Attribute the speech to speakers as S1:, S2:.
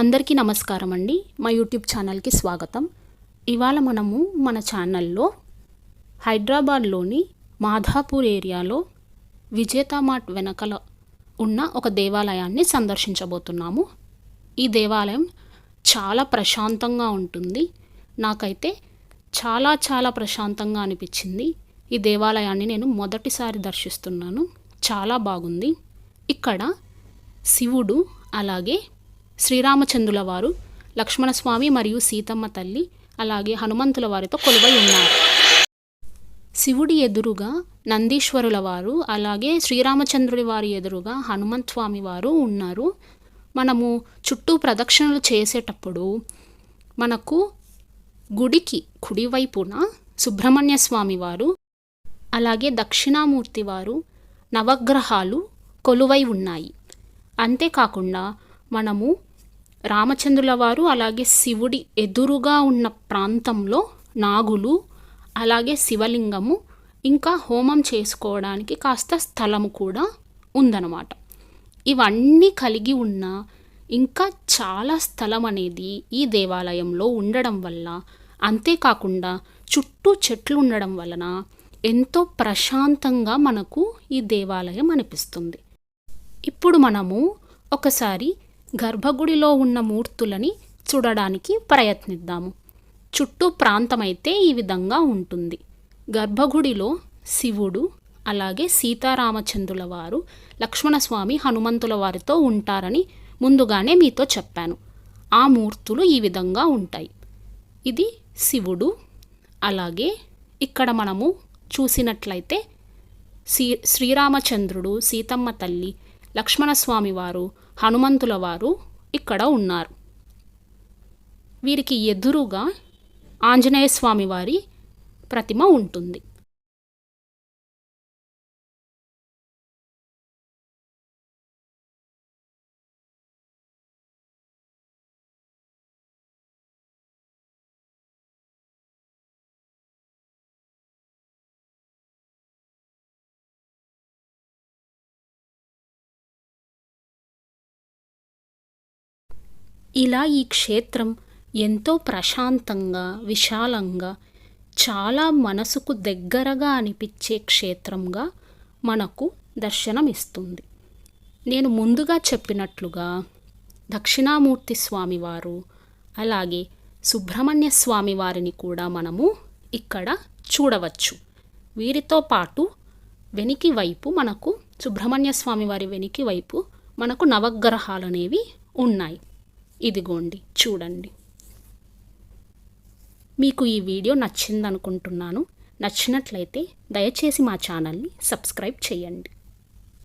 S1: అందరికీ నమస్కారం అండి. మా యూట్యూబ్ ఛానల్కి స్వాగతం. ఇవాళ మనము మన ఛానల్లో హైదరాబాద్లోని మాధాపూర్ ఏరియాలో విజేత మార్ట్ వెనకల ఉన్న ఒక దేవాలయాన్ని సందర్శించబోతున్నాము. ఈ దేవాలయం చాలా ప్రశాంతంగా ఉంటుంది. నాకైతే చాలా చాలా ప్రశాంతంగా అనిపించింది. ఈ దేవాలయాన్ని నేను మొదటిసారి దర్శిస్తున్నాను. చాలా బాగుంది. ఇక్కడ శివుడు అలాగే శ్రీరామచంద్రుల వారు లక్ష్మణస్వామి మరియు సీతమ్మ తల్లి అలాగే హనుమంతుల వారితో కొలువై ఉన్నారు. శివుడి ఎదురుగా నందీశ్వరుల వారు అలాగే శ్రీరామచంద్రుడి వారి ఎదురుగా హనుమంత్ స్వామి వారు ఉన్నారు. మనము చుట్టూ ప్రదక్షిణలు చేసేటప్పుడు మనకు గుడికి కుడివైపున సుబ్రహ్మణ్య స్వామి వారు అలాగే దక్షిణామూర్తి వారు నవగ్రహాలు కొలువై ఉన్నాయి. అంతేకాకుండా మనము రామచంద్రుల వారు అలాగే శివుడి ఎదురుగా ఉన్న ప్రాంతంలో నాగులు అలాగే శివలింగము ఇంకా హోమం చేసుకోవడానికి కాస్త స్థలము కూడా ఉందన్నమాట. ఇవన్నీ కలిగి ఉన్న ఇంకా చాలా స్థలం అనేది ఈ దేవాలయంలో ఉండడం వల్ల అంతేకాకుండా చుట్టూ చెట్లు ఉండడం వలన ఎంతో ప్రశాంతంగా మనకు ఈ దేవాలయం అనిపిస్తుంది. ఇప్పుడు మనము ఒకసారి గర్భగుడిలో ఉన్న మూర్తులని చూడడానికి ప్రయత్నిద్దాము. చుట్టూ ప్రాంతం అయితే ఈ విధంగా ఉంటుంది. గర్భగుడిలో శివుడు అలాగే సీతారామచంద్రుల వారు లక్ష్మణస్వామి హనుమంతుల వారితో ఉంటారని ముందుగానే మీతో చెప్పాను. ఆ మూర్తులు ఈ విధంగా ఉంటాయి. ఇది శివుడు అలాగే ఇక్కడ మనము చూసినట్లయితే శ్రీ శ్రీరామచంద్రుడు సీతమ్మ తల్లి లక్ష్మణస్వామి వారు హనుమంతుల వారు ఇక్కడ ఉన్నారు. వీరికి ఎదురుగా ఆంజనేయ స్వామి వారి ప్రతిమ ఉంటుంది. ఇలా ఈ క్షేత్రం ఎంతో ప్రశాంతంగా విశాలంగా చాలా మనసుకు దగ్గరగా అనిపించే క్షేత్రంగా మనకు దర్శనమిస్తుంది. నేను ముందుగా చెప్పినట్లుగా దక్షిణామూర్తి స్వామివారు అలాగే సుబ్రహ్మణ్య స్వామి వారిని కూడా మనము ఇక్కడ చూడవచ్చు. వీరితో పాటు వెనికి వైపు మనకు సుబ్రహ్మణ్య స్వామి వారి వెనికి వైపు మనకు నవగ్రహాలు అనేవి ఉన్నాయి. ఇదిగోండి చూడండి. మీకు ఈ వీడియో నచ్చిందనుకుంటున్నాను. నచ్చినట్లయితే దయచేసి మా ఛానల్ని సబ్స్క్రైబ్ చేయండి.